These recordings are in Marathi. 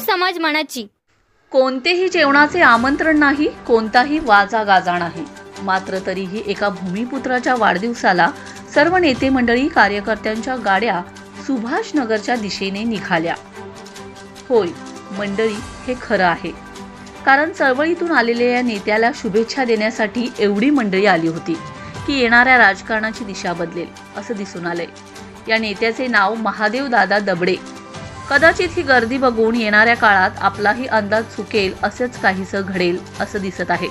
समाज मनाची. कोणतेही जेवणाचे आमंत्रण नाही कोणताही वाजा गाजा नाही मात्र तरीही एका भूमिपुत्राच्या वाढदिवसाला सर्व नेते मंडळी कार्यकर्त्यांच्या गाड्या सुभाषनगरच्या दिशेने निघाल्या. होय मंडळी हे खरं आहे. कारण चळवळीतून आलेल्या या नेत्याला शुभेच्छा देण्यासाठी एवढी मंडळी आली होती की येणाऱ्या राजकारणाची दिशा बदलेल असं दिसून आलंय. या नेत्याचे नाव महादेव दादा दबडे. कदाचित ही गर्दी बघून येणाऱ्या काळात आपलाही अंदाज चुकेल असंच काहीसं घडेल असं दिसत आहे.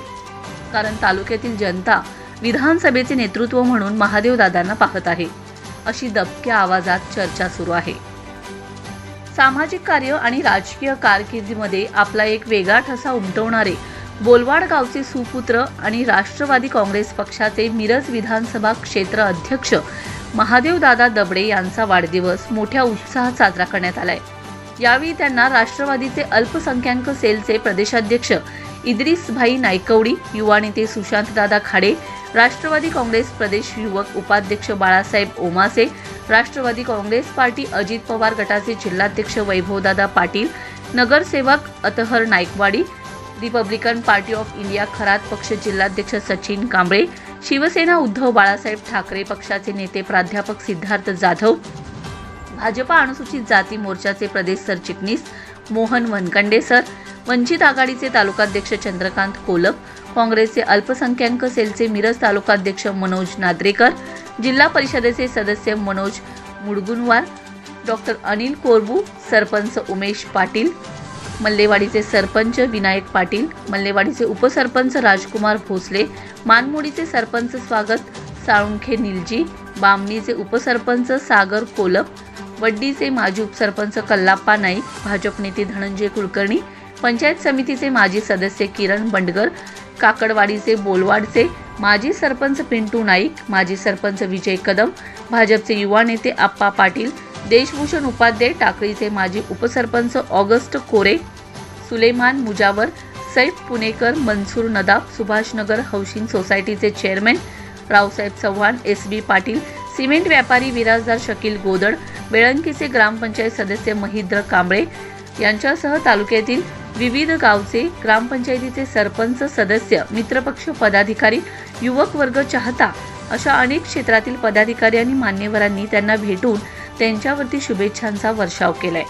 कारण तालुक्यातील जनता विधानसभेचे नेतृत्व म्हणून महादेव दादांना पाहत आहे. अशी दबक्या आवाजात चर्चा सुरू आहे. सामाजिक कार्य आणि राजकीय कारकिर्दीमध्ये आपला एक वेगळा ठसा उमटवणारे बोलवाड गावचे सुपुत्र आणि राष्ट्रवादी काँग्रेस पक्षाचे मिरज विधानसभा क्षेत्र अध्यक्ष महादेवदादा दबडे यांचा वाढदिवस मोठ्या उत्साहात साजरा करण्यात आलाय. यावेळी त्यांना राष्ट्रवादीचे अल्पसंख्याक सेलचे प्रदेशाध्यक्ष इद्रिसभाई नायकवडी युवा नेते सुशांतदादा खाडे राष्ट्रवादी काँग्रेस प्रदेश युवक उपाध्यक्ष बाळासाहेब ओमासे राष्ट्रवादी काँग्रेस पार्टी अजित पवार गटाचे जिल्हाध्यक्ष वैभवदादा पाटील नगरसेवक Athar Naikwadi Republican party of India Kharat पक्ष जिल्हाध्यक्ष सचिन कांबळे शिवसेना उद्धव बाळासाहेब ठाकरे पक्षाचे नेते प्राध्यापक सिद्धार्थ जाधव भाजपा अनुसूचित जाती मोर्चाचे प्रदेश सरचिटणीस मोहन वनकंडे सर वंचित आघाडीचे तालुकाध्यक्ष चंद्रकांत कोलप काँग्रेसचे अल्पसंख्याक सेलचे मिरज तालुकाध्यक्ष मनोज नाद्रेकर जिल्हा परिषदेचे सदस्य मनोज मुडगुनवार डॉक्टर अनिल कोरबू सरपंच उमेश पाटील मल्लेवाडीचे सरपंच विनायक पाटील मल्लेवाडीचे उपसरपंच राजकुमार भोसले मानमोडीचे सरपंच स्वागत साळुंखे निलजी बामणीचे उपसरपंच सागर कोलप वड्डीचे माजी उपसरपंच कल्लाप्पा नाईक भाजप नेते धनंजय कुलकर्णी पंचायत समितीचे माजी सदस्य किरण बंडगर काकडवाडीचे बोलवाडचे माजी सरपंच पिंटू नाईक माजी सरपंच विजय कदम भाजपचे युवा नेते आप्पा पाटील देशभूषण उपाध्ये टाकळीचे माजी उपसरपंच ऑगस्ट कोरे सुलेमान मुजावर सैफ पुणेकर मनसूर नदाब सुभाषनगर हौशिंग सोसायटीचे chairman Raosaheb Chavan S B Patil cement व्यापारी विराजदार शकील गोदड बेळंकीचे ग्रामपंचायत सदस्य महिद्र कांबळे यांच्यासह तालुक्यातील विविध गावचे ग्रामपंचायतीचे सरपंच सदस्य मित्रपक्ष पदाधिकारी युवक वर्ग चाहता अशा अनेक क्षेत्रातील पदाधिकारी आणि मान्यवरांनी त्यांना भेटून त्यांच्यावरती शुभेच्छांचा वर्षाव केलाय.